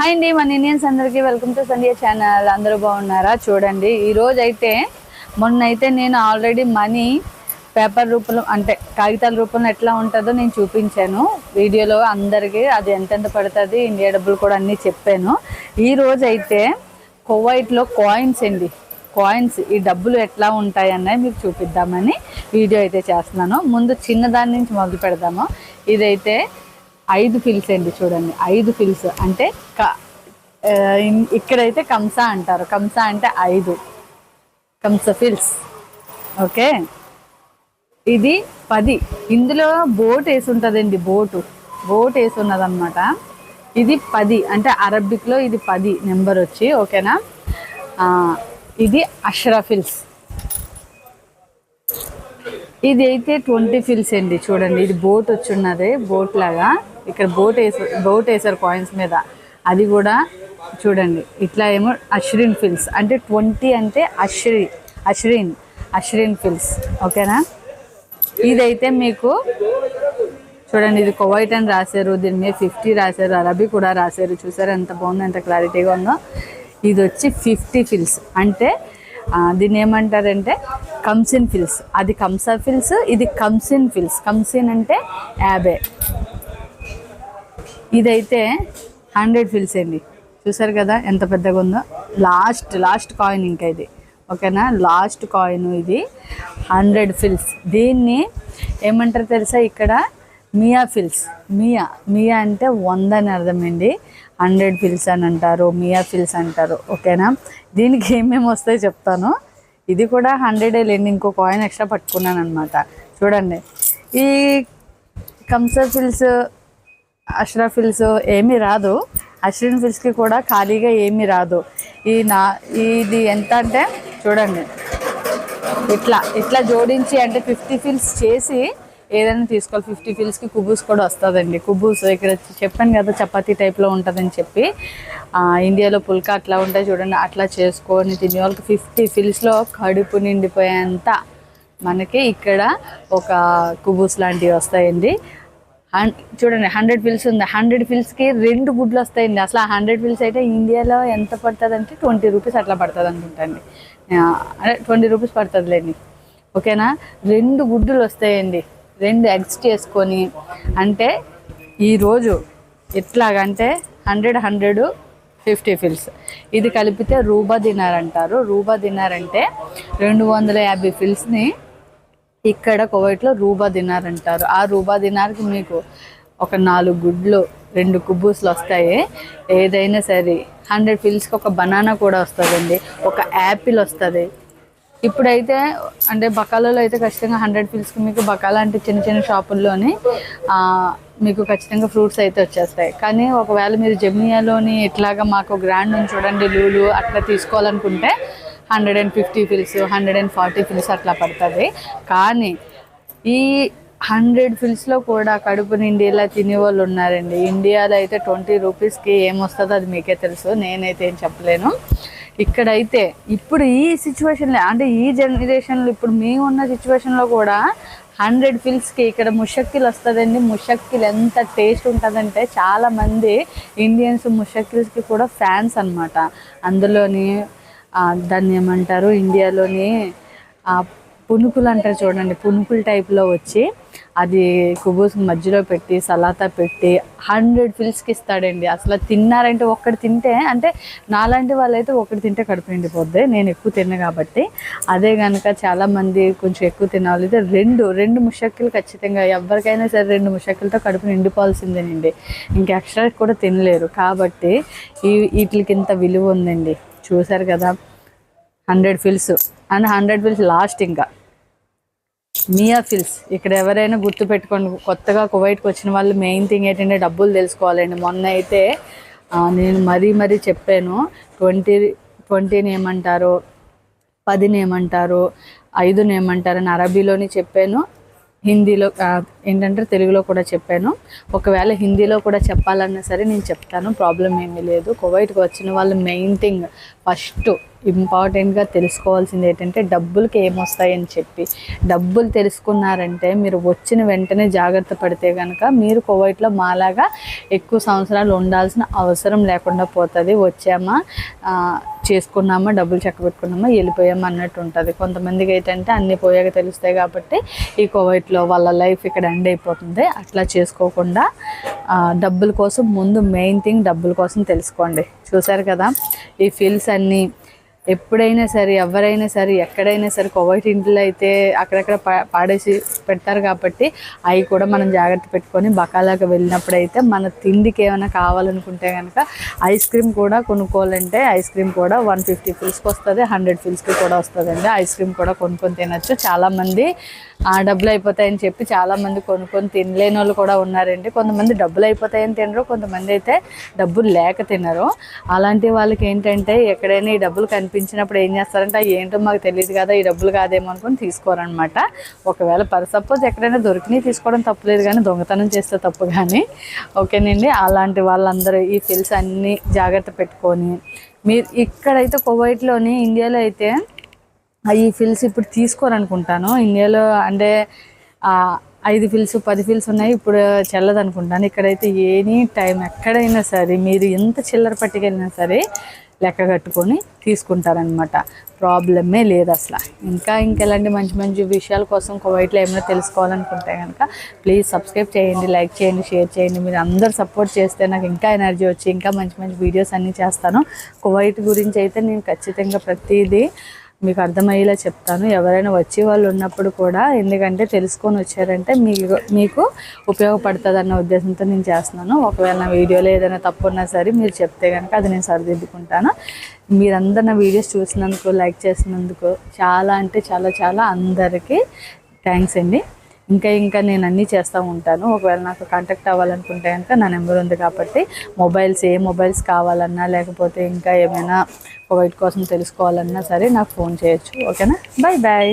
Hi అండి మన Indians అందరికీ వెల్కమ్ టు సంధ్య ఛానల్. అందరూ బాగున్నారా? చూడండి ఈరోజు అయితే మొన్న అయితే నేను ఆల్రెడీ మనీ పేపర్ రూపంలో అంటే కాగితాల రూపంలో ఎట్లా ఉంటుందో నేను చూపించాను. వీడియోలో అందరికీ అది ఎంతెంత పడుతుంది ఇండియా డబ్బులు కూడా అన్నీ చెప్పాను. ఈ అయితే కువైట్లో కాయిన్స్ అండి. కాయిన్స్ ఈ డబ్బులు ఎట్లా ఉంటాయి మీకు చూపిద్దామని వీడియో అయితే చేస్తున్నాను. ముందు చిన్నదాని నుంచి మొదలు పెడదాము. ఇదైతే ఐదు ఫిల్స్ అండి చూడండి ఐదు ఫిల్స్. అంటే క ఇక్కడైతే కంసా అంటారు. కంసా అంటే ఐదు. కంస ఫిల్స్. ఓకే? ఇది పది. ఇందులో బోట్ వేసి ఉంటుందండి బోటు. బోట్ వేసి ఉన్నదన్నమాట ఇది పది. అంటే అరబిక్లో ఇది పది నెంబర్ వచ్చి ఓకేనా? ఇది అష్రఫిల్స్ ఇది అయితే ట్వంటీ ఫిల్స్ అండి చూడండి. ఇది బోట్ వచ్చి ఉన్నది బోట్ లాగా. ఇక్కడ బోట్ వేసారు బోట్ వేసారు కాయిన్స్ మీద. అది కూడా చూడండి. ఇట్లా ఏమో అష్రిన్ ఫిల్స్ అంటే ట్వంటీ అంటే అష్రి అష్రిన్ అష్రిన్ ఫిల్స్ ఓకేనా? ఇదైతే మీకు చూడండి ఇది కొవైట్ అని రాశారు. దీని మీద ఫిఫ్టీ రాశారు. అరబీ కూడా రాశారు. చూసారు ఎంత బాగుందో ఎంత క్లారిటీగా ఉందో. ఇది వచ్చి ఫిఫ్టీ ఫిల్స్ అంటే దీన్ని ఏమంటారంటే కంసిన్ ఫిల్స్ అది కంసా ఫిల్స్ ఇది కంసిన్ ఫిల్స్ కంసిన్ అంటే యాభై. ఇదైతే హండ్రెడ్ ఫిల్స్ అండి. చూసారు కదా ఎంత పెద్దగా ఉందో? లాస్ట్ లాస్ట్ కాయిన్ ఇంకా ఇది. ఓకేనా? లాస్ట్ కాయిన్ ఇది. Hundred fils. దీన్ని ఏమంటారు తెలుసా ఇక్కడ? మియా ఫిల్స్. మియా. మియా అంటే వంద అని అర్థమండి హండ్రెడ్ ఫిల్స్ అని అంటారు మియా ఫిల్స్ అంటారు. ఓకేనా? దీనికి ఏమేమి వస్తాయో చెప్తాను. ఇది కూడా హండ్రెడే లేండి. ఇంకో కాయిన్ ఎక్స్ట్రా పట్టుకున్నాను అనమాట చూడండి. ఈ కంసర్ ఫిల్స్ అష్రా ఫిల్స్ ఏమీ రాదు. అష్రిన్ ఫిల్స్కి కూడా ఖాళీగా ఏమీ రాదు. ఈ నా ఇది ఎంత అంటే చూడండి. ఇట్లా ఇట్లా జోడించి అంటే ఫిఫ్టీ ఫిల్స్ చేసి ఏదైనా తీసుకోవాలి. ఫిఫ్టీ ఫిల్స్కి కుబూస్ కూడా వస్తుందండి. కుబూస్ ఇక్కడ చెప్పాను కదా చపాతీ టైప్లో ఉంటుందని చెప్పి. ఇండియాలో పుల్కా అట్లా ఉంటాయి చూడండి అట్లా చేసుకొని తినే వాళ్ళకి ఫిఫ్టీ ఫిల్స్లో కడుపు నిండిపోయేంత మనకి ఇక్కడ ఒక కుబూస్ లాంటివి వస్తాయండి. చూడండి హండ్రెడ్ ఫిల్స్ ఉంది. హండ్రెడ్ ఫిల్స్కి రెండు గుడ్లు వస్తాయండి. అసలు ఆ హండ్రెడ్ ఫిల్స్ అయితే ఇండియాలో ఎంత పడుతుంది అంటే ట్వంటీ రూపీస్ అట్లా పడుతుంది అనుకుంటాండి అదే ట్వంటీ రూపీస్ పడుతుందిలేండి. ఓకేనా? రెండు గుడ్డులు వస్తాయండి. రెండు ఎగ్స్ చేసుకొని. అంటే ఈరోజు ఎట్లాగంటే హండ్రెడ్ హండ్రెడ్ ఫిఫ్టీ ఫిల్స్ ఇది కలిపితే రూబా దినార్ అంటారు. రూబా దినార్ అంటే రెండు వందల యాభై ఫిల్స్ని ఇక్కడ కువైట్లో రూబా దినార్ అంటారు. ఆ రూబా దినార్కి మీకు ఒక నాలుగు గుడ్లు రెండు కుబ్బూస్లు వస్తాయి. ఏదైనా సరే హండ్రెడ్ ఫిల్స్కి ఒక బనానా కూడా వస్తుందండి. ఒక యాపిల్ వస్తుంది. ఇప్పుడైతే అంటే బకాలలో అయితే ఖచ్చితంగా హండ్రెడ్ ఫిల్స్కి మీకు బకాలా అంటే చిన్న చిన్న షాపుల్లోని మీకు ఖచ్చితంగా ఫ్రూట్స్ అయితే వచ్చేస్తాయి. కానీ ఒకవేళ మీరు జమియాలోని ఇట్లాగా మాకు గ్రాండ్ ఉంది చూడండి లూలు అట్లా తీసుకోవాలనుకుంటే hundred and fifty fils hundred and forty fils అట్లా పడుతుంది. కానీ ఈ హండ్రెడ్ ఫిల్స్లో కూడా కడుపు నిండి ఇలా తినే వాళ్ళు ఉన్నారండి? ఇండియాలో అయితే ట్వంటీ రూపీస్కి ఏమొస్తుందో అది మీకే తెలుసు. నేనైతే ఏం చెప్పలేను. ఇక్కడైతే ఇప్పుడు ఈ సిచ్యువేషన్లో అంటే ఈ జనరేషన్లో ఇప్పుడు మేము ఉన్న సిచ్యువేషన్లో కూడా హండ్రెడ్ ఫిల్స్కి ఇక్కడ ముషక్కిల్ వస్తుందండి. ముషక్కిల్ ఎంత టేస్ట్ ఉంటుందంటే చాలామంది ఇండియన్స్ ముషక్కిల్స్కి కూడా ఫ్యాన్స్ అన్నమాట. అందులోని దాన్ని ఏమంటారు ఇండియాలోని పునుకులు అంటారు చూడండి. పునుకులు టైప్లో వచ్చి అది కుబూస్ మధ్యలో పెట్టి సలాతా పెట్టి హండ్రెడ్ ఫిల్స్కి ఇస్తాడండి. అసలు తిన్నారంటే ఒక్కటి తింటే అంటే నాలాంటి వాళ్ళైతే ఒకటి తింటే కడుపు నిండిపోద్ది. నేను ఎక్కువ తిన్నా కాబట్టి. అదే కనుక చాలామంది కొంచెం ఎక్కువ తినాలి అయితే రెండు రెండు ముషక్కిలు ఖచ్చితంగా. ఎవరికైనా సరే రెండు ముషక్కిలతో కడుపు నిండిపోవాల్సిందేనండి. ఇంకా ఎక్స్ట్రా కూడా తినలేరు. కాబట్టి ఈ వీటికి ఇంత విలువ ఉందండి. చూసారు కదా. Hundred fils. And hundred fils last ఇంకా. మియా ఫిల్స్. ఇక్కడ ఎవరైనా గుర్తు పెట్టుకోండి. కొత్తగా కువైట్కి వచ్చిన వాళ్ళు మెయిన్ థింగ్ ఏంటంటే డబ్బులు తెలుసుకోవాలండి. మొన్న అయితే నేను మరీ మరీ చెప్పాను. ట్వంటీ ట్వంటీని ఏమంటారు పదిని ఏమంటారు ఐదుని ఏమంటారు అని అరబీలోని చెప్పాను. హిందీలో ఏంటంటే తెలుగులో కూడా చెప్పాను. ఒకవేళ హిందీలో కూడా చెప్పాలన్నా సరే నేను చెప్తాను ప్రాబ్లం ఏమీ లేదు. కువైట్కి వచ్చిన వాళ్ళు మెయిన్ థింగ్ ఫస్ట్ ఇంపార్టెంట్గా తెలుసుకోవాల్సింది ఏంటంటే డబ్బులకి ఏమొస్తాయని చెప్పి. డబ్బులు తెలుసుకున్నారంటే మీరు వచ్చిన వెంటనే జాగ్రత్త పడితే కనుక మీరు కువైట్లో మాలాగా ఎక్కువ సంవత్సరాలు ఉండాల్సిన అవసరం లేకుండా పోతుంది. వచ్చామా? చేసుకున్నామా డబ్బులు చెక్క పెట్టుకున్నామా వెళ్ళిపోయామా అన్నట్టు ఉంటుంది. కొంతమందికి ఏంటంటే అన్నీ పోయాక తెలుస్తాయి కాబట్టి ఈ కోవైట్లో వాళ్ళ లైఫ్ ఇక్కడ ఎండ్ అయిపోతుంది. అట్లా చేసుకోకుండా డబ్బుల కోసం ముందు మెయిన్ థింగ్ డబ్బుల కోసం తెలుసుకోండి. చూసారు కదా ఈ ఫీల్స్ అన్నీ ఎప్పుడైనా సరే ఎవరైనా సరే ఎక్కడైనా సరే కోవైట్ ఇంట్లో అయితే అక్కడక్కడ పాడేసి పెడతారు కాబట్టి అవి కూడా మనం జాగ్రత్త పెట్టుకొని బకాలాకి వెళ్ళినప్పుడు అయితే మన తిండికి ఏమైనా కావాలనుకుంటే కనుక ఐస్ క్రీమ్ కూడా కొనుక్కోవాలంటే ఐస్ క్రీమ్ కూడా వన్ ఫిఫ్టీ ఫిల్స్కి వస్తుంది హండ్రెడ్ ఫిల్స్కి కూడా వస్తుందండి. ఐస్ క్రీమ్ కూడా కొనుక్కొని తినచ్చు. చాలామంది ఆ డబ్బులు అయిపోతాయని చెప్పి చాలామంది కొనుక్కొని తినలేని వాళ్ళు కూడా ఉన్నారండి. కొంతమంది డబ్బులు అయిపోతాయని తినరు కొంతమంది అయితే డబ్బులు లేక తినరు. అలాంటి వాళ్ళకి ఏంటంటే ఎక్కడైనా ఈ డబ్బులు చూపించినప్పుడు ఏం చేస్తారంటే ఏంటో మాకు తెలియదు కదా ఈ డబ్బులు కాదేమో అనుకుని తీసుకోరనమాట ఒకవేళ పర్ సపోజ్ ఎక్కడైనా దొరికినాయి తీసుకోవడం తప్పులేదు కానీ దొంగతనం చేస్తే తప్పు కానీ ఓకేనండి. అలాంటి వాళ్ళందరూ ఈ ఫిల్స్ అన్నీ జాగ్రత్త పెట్టుకొని మీరు ఇక్కడైతే కువైట్లోని ఇండియాలో అయితే ఈ ఫిల్స్ ఇప్పుడు తీసుకోరనుకుంటాను. ఇండియాలో అంటే ఐదు ఫిల్స్ పది ఫిల్స్ ఉన్నాయి ఇప్పుడు చెల్లదనుకుంటాను. ఇక్కడైతే ఎనీ టైం ఎక్కడైనా సరే మీరు ఎంత చిల్లర పట్టుకెళ్ళినా సరే లెక్క కట్టుకొని తీసుకుంటారనమాట ప్రాబ్లమే లేదు అసలు. ఇంకా ఇంకెలాంటి మంచి మంచి విషయాల కోసం కువైట్లో ఏమైనా తెలుసుకోవాలనుకుంటే కనుక ప్లీజ్ సబ్స్క్రైబ్ చేయండి లైక్ చేయండి షేర్ చేయండి. మీరు అందరు సపోర్ట్ చేస్తే నాకు ఇంకా ఎనర్జీ వచ్చి ఇంకా మంచి మంచి వీడియోస్ అన్నీ చేస్తాను. కువైట్ గురించి అయితే నేను ఖచ్చితంగా ప్రతిదీ మీకు అర్థమయ్యేలా చెప్తాను. ఎవరైనా వచ్చే వాళ్ళు ఉన్నప్పుడు కూడా ఎందుకంటే తెలుసుకొని వచ్చారంటే మీకు మీకు ఉపయోగపడుతుంది అన్న ఉద్దేశంతో నేను చేస్తున్నాను. ఒకవేళ నా వీడియోలో ఏదైనా తప్పు ఉన్నా సరే మీరు చెప్తే కనుక అది నేను సరిదిద్దుకుంటాను. మీరందరు నా వీడియోస్ చూసినందుకు లైక్ చేసినందుకు చాలా అంటే చాలా చాలా అందరికీ థ్యాంక్స్ అండి. ఇంకా ఇంకా నేను అన్నీ చేస్తూ ఉంటాను. ఒకవేళ నాకు కాంటాక్ట్ అవ్వాలనుకుంటే కనుక నా నెంబర్ ఉంది కాబట్టి మొబైల్స్ ఏ మొబైల్స్ కావాలన్నా లేకపోతే ఇంకా ఏమైనా కోవిడ్ కోసం తెలుసుకోవాలన్నా సరే నాకు ఫోన్ చేయొచ్చు. ఓకేనా? Bye bye